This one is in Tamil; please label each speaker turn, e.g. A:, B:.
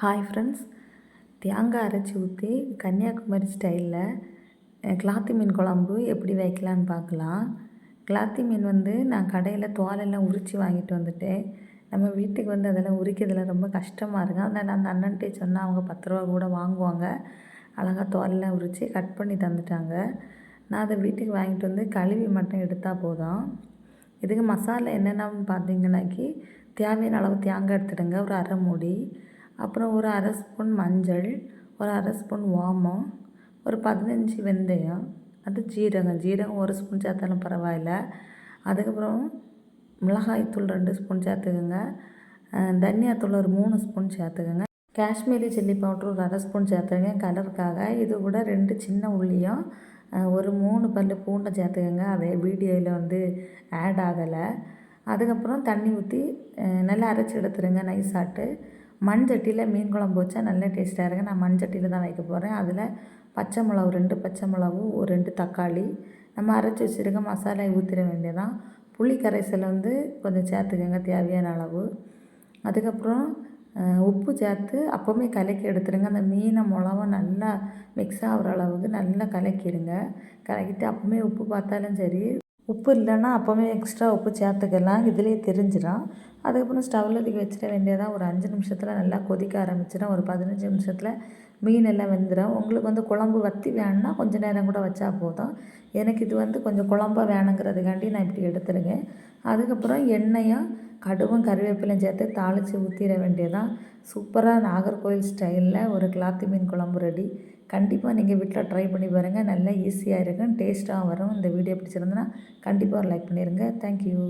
A: ஹாய் ஃப்ரெண்ட்ஸ் தேங்காய் அரைச்சி ஊற்றி கன்னியாகுமரி ஸ்டைலில் கிளாத்தி மீன் குழம்பு எப்படி வைக்கலான்னு பார்க்கலாம். கிளாத்தி மீன் வந்து நான் கடையில் தோலெல்லாம் உரித்து வாங்கிட்டு வந்துட்டேன். நம்ம வீட்டுக்கு வந்து அதெல்லாம் உரிக்கிறதுல ரொம்ப கஷ்டமாக இருக்கும் அதனால் அந்த அண்ணன்ட்டே சொன்னால் அவங்க பத்து ரூபா கூட வாங்குவாங்க. அழகாக தோலெல்லாம் உரித்து கட் பண்ணி தந்துட்டாங்க. நான் அதை வீட்டுக்கு வாங்கிட்டு வந்து கழுவி மட்டும் எடுத்தால் போதும். இதுக்கு மசாலா என்னென்னு பார்த்தீங்கன்னாக்கி தேவையான அளவு தேங்காய் எடுத்துடுங்க. ஒரு அரை மூடி. அப்புறம் ஒரு அரை ஸ்பூன் மஞ்சள் ஒரு அரை ஸ்பூன் ஓமம் ஒரு பதினஞ்சு வெந்தயம் அது ஜீரகம். ஜீரகம் ஒரு ஸ்பூன் சேர்த்தாலும் பரவாயில்ல. அதுக்கப்புறம் மிளகாய்த்தூள் ரெண்டு ஸ்பூன் சேர்த்துக்கோங்க. தனியாத்தூள் ஒரு மூணு ஸ்பூன் சேர்த்துக்கோங்க. காஷ்மீரி சில்லி பவுட்ரு ஒரு அரை ஸ்பூன் சேர்த்துக்கங்க. கலருக்காக இது கூட ரெண்டு சின்ன உள்ளியும் ஒரு மூணு பல் பூண்டை சேர்த்துக்கோங்க. அதே வீடியோவில் வந்து ஆட் ஆகலை. அதுக்கப்புறம் தண்ணி ஊற்றி நல்லா அரைச்சி எடுத்துருங்க. நைஸ் ஆட்டு. மண் சட்டியில் மீன் குழம்பு வச்சா நல்ல டேஸ்ட்டாக இருக்குது நான் மண் சட்டியில் தான் வைக்க போகிறேன் அதில் பச்சை மிளகு ரெண்டு பச்சை மிளகு ஒரு ரெண்டு தக்காளி. நம்ம அரைச்சி வச்சுருக்க மசாலா ஊற்றிட வேண்டியதான் புளி கரைசல் வந்து கொஞ்சம் சேர்த்துக்கோங்க தேவையான அளவு. அதுக்கப்புறம் உப்பு சேர்த்து அப்போவுமே கலக்கி எடுத்துருங்க. அந்த மீனை மிளகும் நல்லா மிக்ஸ் ஆகிற அளவுக்கு நல்லா கலக்கிடுங்க. கலக்கிட்டு அப்போவுமே உப்பு பார்த்தாலும் சரி உப்பு இல்லைன்னா அப்போவே எக்ஸ்ட்ரா உப்பு சேர்த்துக்கலாம். இதுலேயே தெரிஞ்சிடும் அதுக்கப்புறம் ஸ்டவ்வில் தூக்கி வச்சிட வேண்டியதாக ஒரு அஞ்சு நிமிஷத்தில் நல்லா கொதிக்க ஆரம்பிச்சிடும் ஒரு பதினஞ்சு நிமிஷத்தில் மீன் எல்லாம் வெந்துடும் உங்களுக்கு வந்து குழம்பு வற்றி வேணும்னா கொஞ்சம் நேரம் கூட வச்சா போதும். எனக்கு இது வந்து கொஞ்சம் குழம்பாக வேணுங்கிறதுக்காண்டி நான் இப்படி எடுத்துருங்க அதுக்கப்புறம் எண்ணெயும் கடுவும் கருவேப்பிலையும் சேர்த்து தாளித்து ஊற்றிட வேண்டியதான் சூப்பராக நாகர்கோவில் ஸ்டைலில் ஒரு கிளாத்தி மீன் குழம்பு ரெடி. கண்டிப்பாக நீங்கள் வீட்டில் ட்ரை பண்ணி பாருங்கள் நல்லா ஈஸியாக இருக்கும். டேஸ்ட்டாகவும் வரும். இந்த வீடியோ பிடிச்சிருந்தனா கண்டிப்பாக ஒரு லைக் பண்ணிடுங்க தேங்க்யூ